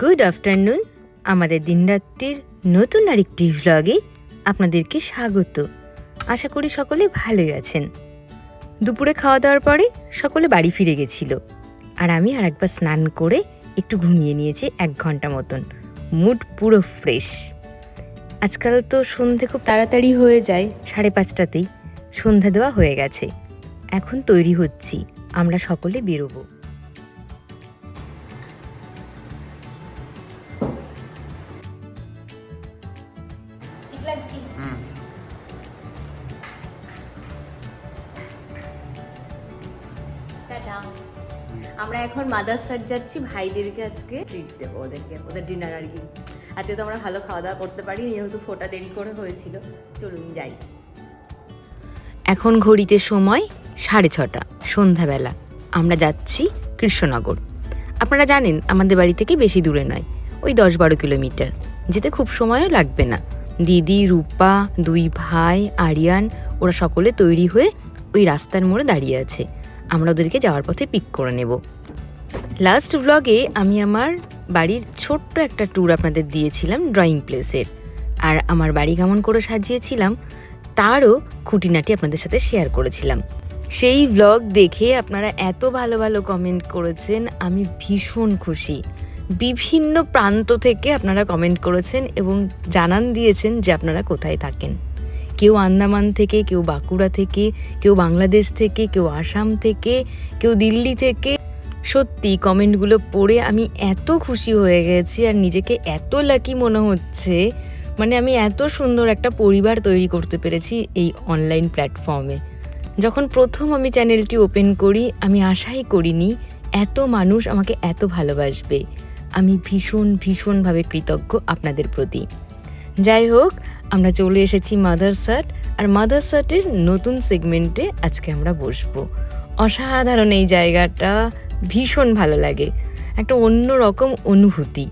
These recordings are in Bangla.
গুড আফটারনুন আমাদের দিনরাত্রির নতুন আরেকটি ভ্লগে আপনাদেরকে স্বাগত। আশা করি সকলে ভালোই আছেন। দুপুরে খাওয়া দাওয়ার পরে সকলে বাড়ি ফিরে গেছিল। আর আমি আর একবার স্নান করে একটু ঘুমিয়ে নিয়েছি এক ঘণ্টা মতন। মুড পুরো ফ্রেশ। আজকাল তো সন্ধে খুব তাড়াতাড়ি হয়ে যায়, সাড়ে পাঁচটাতেই। সন্ধ্যা দেওয়া হয়ে গেছে। এখন তৈরি হচ্ছি। আমরা সকলে বেরোবো। লাগছি। আমরা এখন মাদার মাদারসার যাচ্ছি ভাইদেরকে আজকে ট্রিট দেবো ওদেরকে ওদের ডিনার আর কি। আজকে তো আমরা ভালো খাওয়া দাওয়া করতে পারি যেহেতু ফোটা দেরি করে হয়েছিল। চলুন যাই। এখন ঘড়িতে সময় সাড়ে ছটা সন্ধ্যাবেলা। আমরা যাচ্ছি কৃষ্ণনগর। আপনারা জানেন আমাদের বাড়ি থেকে বেশি দূরে নয় ওই দশ বারো কিলোমিটার। যেতে খুব সময়ও লাগবে না। দিদি, রূপা, দুই ভাই, আরিয়ান, ওরা সকলে তৈরি হয়ে ওই রাস্তার মোড়ে দাঁড়িয়ে আছে। আমরা ওদেরকে যাওয়ার পথে পিক করে নেব। লাস্ট ব্লগে আমি আমার বাড়ির ছোট্ট একটা ট্যুর আপনাদের দিয়েছিলাম ড্রয়িং প্লেসের আর আমার বাড়ি কেমন করে সাজিয়েছিলাম, তারও খুঁটিনাটি আপনাদের সাথে শেয়ার করেছিলাম। সেই ব্লগ দেখে আপনারা এত ভালো ভালো কমেন্ট করেছেন, আমি ভীষণ খুশি। বিভিন্ন প্রান্ত থেকে আপনারা কমেন্ট করেছেন এবং জানান দিয়েছেন যে আপনারা কোথায় থাকেন। কেউ আন্দামান থেকে, কেউ বাঁকুড়া থেকে, কেউ বাংলাদেশ থেকে, কেউ আসাম থেকে, কেউ দিল্লি থেকে। সত্যি কমেন্টগুলো পড়ে আমি এত খুশি হয়ে গেছি আর নিজেকে এত লাকি মনে হচ্ছে। মানে আমি এত সুন্দর একটা পরিবার তৈরি করতে পেরেছি এই অনলাইন প্ল্যাটফর্মে যখন প্রথম আমি চ্যানেলটি ওপেন করি, আমি আশাই করিনি এত মানুষ আমাকে এত ভালোবাসবে। আমি ভীষণ, ভীষণভাবে কৃতজ্ঞ আপনাদের প্রতি। যাই হোক, আমরা চলে এসেছি মাদার সার্ট আর মাদার সার্টের নতুন সেগমেন্টে আজকে আমরা বসবো। অসাধারণ এই জায়গাটা, ভীষণ ভালো লাগে। একটা অন্য রকম অনুভূতি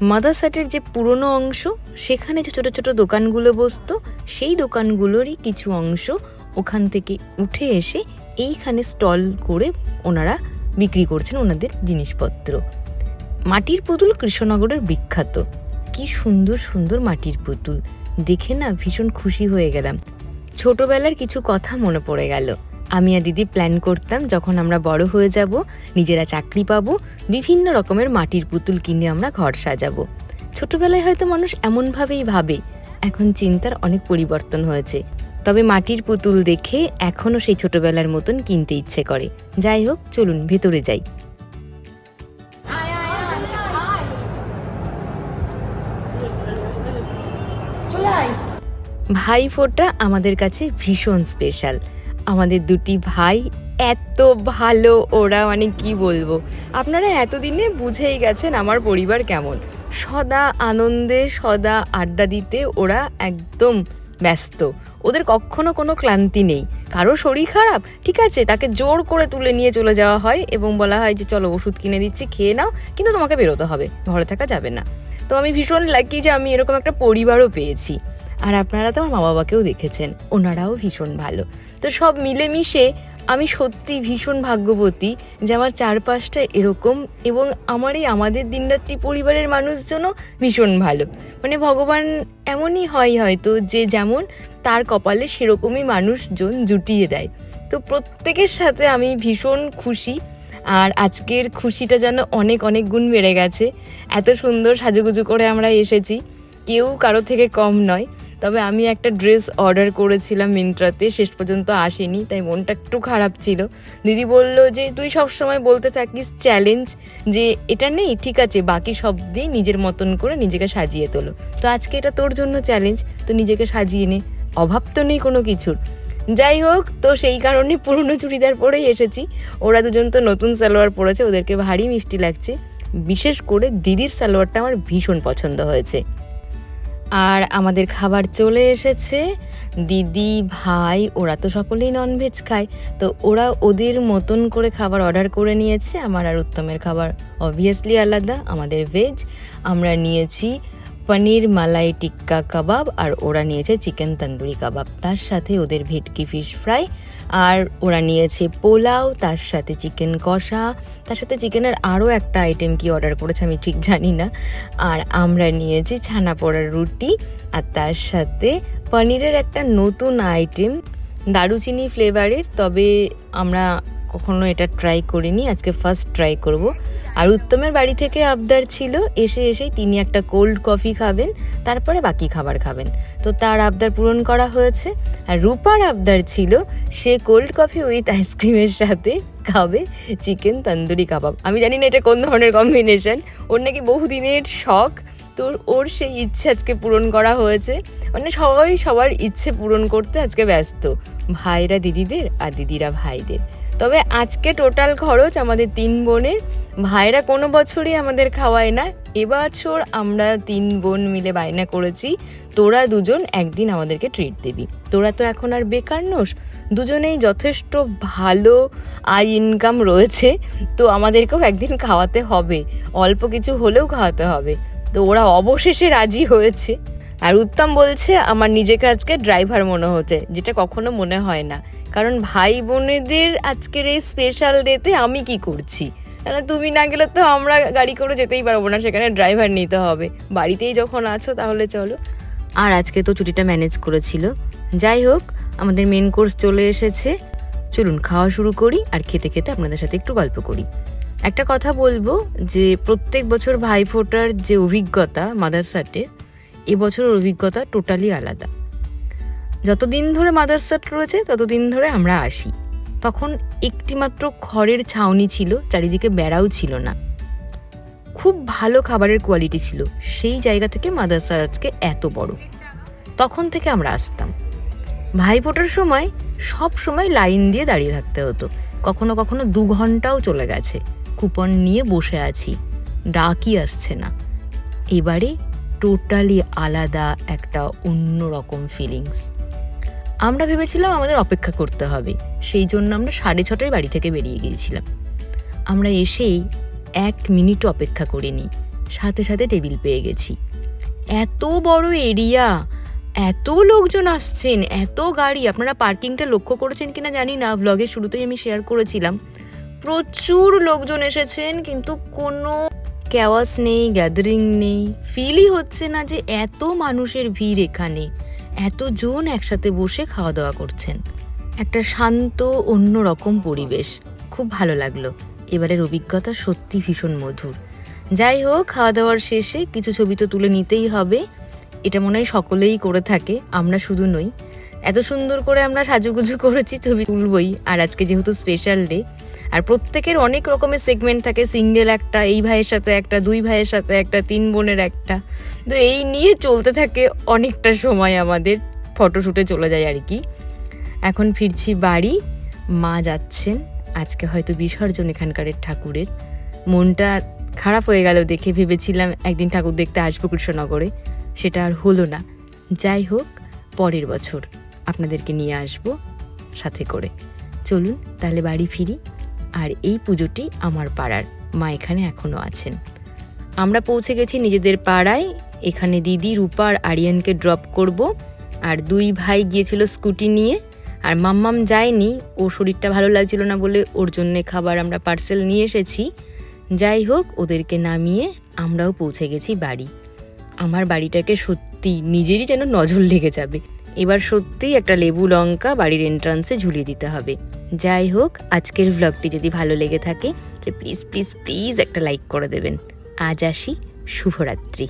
মাদার সার্টের যে পুরনো অংশ, সেখানে যে ছোটো ছোটো দোকানগুলো বসতো, সেই দোকানগুলোরই কিছু অংশ ওখান থেকে উঠে এসে এইখানে স্টল করে ওনারা বিক্রি করছেন ওনাদের জিনিসপত্র। মাটির পুতুল কৃষ্ণনগরের বিখ্যাত। কি সুন্দর সুন্দর মাটির পুতুল। দেখে না ভীষণ খুশি হয়ে গেলাম। ছোটবেলার কিছু কথা মনে পড়ে গেল। আমি আর দিদি প্ল্যান করতাম যখন আমরা বড় হয়ে যাব, নিজেরা চাকরি পাবো, বিভিন্ন রকমের মাটির পুতুল কিনে আমরা ঘর সাজাবো। ছোটবেলায় হয়তো মানুষ এমনভাবেই ভাবে, এখন চিন্তার অনেক পরিবর্তন হয়েছে। তবে মাটির পুতুল দেখে এখনও সেই ছোটবেলার মতন কিনতে ইচ্ছে করে। যাই হোক, চলুন, ভেতরে যাই। ভাই ফোটা আমাদের কাছে ভীষণ স্পেশাল আমাদের দুটি ভাই এত ভালো, ওরা মানে কি বলব? আপনারা এতদিনে বুঝেই গেছেন আমার পরিবার কেমন। সদা আনন্দে, সদা আড্ডা দিতে ওরা একদম ব্যস্ত। ওদের কখনো কোনো ক্লান্তি নেই। কারও শরীর খারাপ, ঠিক আছে, তাকে জোর করে তুলে নিয়ে চলে যাওয়া হয় এবং বলা হয় যে, চলো, ওষুধ কিনে দিচ্ছি, খেয়ে নাও, কিন্তু তোমাকে বেরোতে হবে, ঘরে থাকা যাবে না। তো আমি ভীষণ লাকি যে আমি এরকম একটা পরিবারও পেয়েছি। আর আপনারা তো আমার মা বাবাকেও দেখেছেন, ওনারাও ভীষণ ভালো। তো সব মিলেমিশে আমি সত্যি ভীষণ ভাগ্যবতী যে আমার চারপাশটা এরকম এবং আমার এই আমাদের দিনরাত্রি পরিবারের মানুষজনও ভীষণ ভালো। মানে ভগবান এমনই হয় হয়তো যে যেমন তার কপালে সেরকমই মানুষজন জুটিয়ে দেয়। তো প্রত্যেকের সাথে আমি ভীষণ খুশি আর আজকের খুশিটা যেন অনেক অনেক গুণ বেড়ে গেছে। এত সুন্দর সাজুগুজু করে আমরা এসেছি। কেউ কারও থেকে কম নয়। তবে আমি একটা ড্রেস অর্ডার করেছিলাম মিন্ত্রাতে, শেষ পর্যন্ত আসেনি, তাই মনটা একটু খারাপ ছিল। দিদি বলল যে, তুই সব সময় বলতে থাকিস চ্যালেঞ্জ যে, এটা নেই, ঠিক আছে, বাকি সব দিয়ে নিজের মতন করে নিজেকে সাজিয়ে তোলো। তো আজকে এটা তোর জন্য চ্যালেঞ্জ তো নিজেকে সাজিয়ে নে। অভাব তো নেই কোনো কিছুর। যাই হোক, তো সেই কারণে পুরনো চুড়িদার পরেই এসেছি। ওরা দুজন তো নতুন সালোয়ার পরেছে, ওদেরকে ভারী মিষ্টি লাগছে। বিশেষ করে দিদির সালোয়ারটা আমার ভীষণ পছন্দ হয়েছে। আর আমাদের খাবার চলে এসেছে। দিদি, ভাই, ওরা তো সকলেই ননভেজ খায়। তো ওরা ওদের মতন করে খাবার অর্ডার করে নিয়েছে। আমার আর উত্তমের খাবার অবভিয়াসলি আলাদা, আমাদের ভেজ আমরা নিয়েছি পনির মালাই টিক্কা কাবাব আর ওরা নিয়েছে চিকেন তন্দুরি কাবাব। তার সাথে ওদের ভেটকি ফিশ ফ্রাই আর ওরা নিয়েছে পোলাও, তার সাথে চিকেন কষা, তার সাথে চিকেনের আরও একটা আইটেম কি অর্ডার করেছে আমি ঠিক জানি না। আর আমরা নিয়েছি ছানা পড়ার রুটি আর তার সাথে পনিরের একটা নতুন আইটেম দারুচিনি ফ্লেভারের তবে আমরা কখনো এটা ট্রাই করিনি, আজকে ফার্স্ট ট্রাই করব। আর উত্তমের বাড়ি থেকে আবদার ছিল, এসে এসেই তিনি একটা কোল্ড কফি খাবেন, তারপরে বাকি খাবার খাবেন। তো তার আবদার পূরণ করা হয়েছে। আর রূপার আবদার ছিল, সে কোল্ড কফি উইথ আইসক্রিমের সাথে খাবে চিকেন তন্দুরি কাবাব। আমি জানি না এটা কোন ধরনের কম্বিনেশন ওর নাকি বহুদিনের শখ। তো ওর সেই ইচ্ছে আজকে পূরণ করা হয়েছে। মানে সবাই সবার ইচ্ছে পূরণ করতে আজকে ব্যস্ত, ভাইরা দিদিদের আর দিদিরা ভাইদের। তবে আজকে টোটাল খরচ আমাদের তিন বোনের। ভাইরা কোনো বছরই আমাদের খাওয়ায় না। এবছর আমরা তিন বোন মিলে বায়না করেছি। তোরা দুজন একদিন আমাদেরকে ট্রিট দিবি। তোরা তো এখন আর বেকার নোস। দুজনেই যথেষ্ট ভালো আয় ইনকাম রয়েছে। তো আমাদেরকেও একদিন খাওয়াতে হবে। অল্প কিছু হলেও খাওয়াতে হবে। তো ওরা অবশেষে রাজি হয়েছে। আর উত্তম বলছে, আমার নিজেকে আজকে ড্রাইভার মনে হচ্ছে যেটা কখনো মনে হয় না। কারণ ভাই বোনেদের আজকের এই স্পেশাল ডেতে আমি কি করছি? কারণ তুমি না গেলে তো আমরা গাড়ি করে যেতেই পারব না, সেখানে ড্রাইভার নিতে হবে। বাড়িতেই যখন আছো তাহলে চলো। আর আজকে তো ছুটিটা ম্যানেজ করেছিল। যাই হোক, আমাদের মেন কোর্স চলে এসেছে। চলুন, খাওয়া শুরু করি আর খেতে খেতে আপনাদের সাথে একটু গল্প করি। একটা কথা বলব যে, প্রত্যেক বছর ভাইফোঁটার যে অভিজ্ঞতা মাদার মাদারসাটের এবছরের অভিজ্ঞতা টোটালি আলাদা। যতদিন ধরে মাদারসাট রয়েছে, ততদিন ধরে আমরা আসি। তখন একটিমাত্র খড়ের ছাউনি ছিল, চারিদিকে বেড়াও ছিল না। খুব ভালো খাবারের কোয়ালিটি ছিল, সেই জায়গা থেকে মাদারসাট আজকে এত বড়। তখন থেকে আমরা আসতাম। ভাই ফোটার সময় সব সময় লাইন দিয়ে দাঁড়িয়ে থাকতে হতো। কখনো কখনো দু ঘন্টাও চলে গেছে। কুপন নিয়ে বসে আছি। ডাকই আসছে না। এবারে টোটালি আলাদা একটা অন্য রকম ফিলিংস আমরা ভেবেছিলাম আমাদের অপেক্ষা করতে হবে, সেই জন্য আমরা সাড়ে ছটায় বাড়ি থেকে বেরিয়ে গিয়েছিলাম। আমরা এসেই এক মিনিট অপেক্ষা করিনি, সাথে সাথে টেবিল পেয়ে গেছি। এত বড় এরিয়া এত লোকজন আসছেন, এত গাড়ি, আপনারা পার্কিংটা লক্ষ্য করেছেন কিনা জানি না ব্লগের শুরুতেই আমি শেয়ার করেছিলাম। প্রচুর লোকজন এসেছেন, কিন্তু কোনো ক্যাওয়াস নেই গ্যাদারিং নেই। ফিলই হচ্ছে না যে এত মানুষের ভিড় এখানে। এতজন একসাথে বসে খাওয়া দাওয়া করছেন। একটা শান্ত, অন্যরকম পরিবেশ। খুব ভালো লাগল। এবারের অভিজ্ঞতা সত্যি ভীষণ মধুর। যাই হোক খাওয়া দাওয়ার শেষে কিছু ছবি তো তুলে নিতেই হবে। এটা মনে হয় সকলেই করে থাকে, আমরা শুধু নই। এত সুন্দর করে আমরা সাজুগুজু করেছি, ছবি তুলবই। আর আজকে যেহেতু স্পেশাল ডে আর প্রত্যেকের অনেক রকমের সেগমেন্ট থাকে। সিঙ্গেল একটা, এই ভাইয়ের সাথে একটা, দুই ভাইয়ের সাথে একটা, তিন বোনের একটা। তো এই নিয়ে চলতে থাকে অনেকটা সময় আমাদের। ফটোশ্যুটে চলে যায় আর কি। এখন ফিরছি বাড়ি। মা যাচ্ছেন। আজকে হয়তো বিসর্জন এখানকারের ঠাকুরের। মনটা খারাপ হয়ে গেল দেখে ভেবেছিলাম একদিন ঠাকুর দেখতে আসব কৃষ্ণনগরে। সেটা আর হলো না। যাই হোক, পরের বছর আপনাদেরকে নিয়ে আসব সাথে করে। চলুন তাহলে বাড়ি ফিরি। আর এই পুজোটি আমার পাড়ার। মা এখানে এখনও আছেন। আমরা পৌঁছে গেছি নিজেদের পাড়ায়। এখানে দিদি, রূপা আর আরিয়ানকে ড্রপ করব। আর দুই ভাই গিয়েছিল স্কুটি নিয়ে। আর মাম্মাম যায়নি। ও শরীরটা ভালো লাগছিল না বলে ওর জন্যে খাবার আমরা পার্সেল নিয়ে এসেছি। যাই হোক, ওদেরকে নামিয়ে আমরাও পৌঁছে গেছি বাড়ি। আমার বাড়িটাকে সত্যি নিজেরই যেন নজর লেগে যাবে। এবার সত্যিই একটা লেবু লঙ্কা বাড়ির এন্ট্রান্সে ঝুলিয়ে দিতে হবে। যাই হোক, আজকের ভ্লগটি যদি ভালো লেগে থাকে প্লিজ প্লিজ প্লিজ একটা লাইক করে দেবেন। আজ আসি, শুভরাত্রি।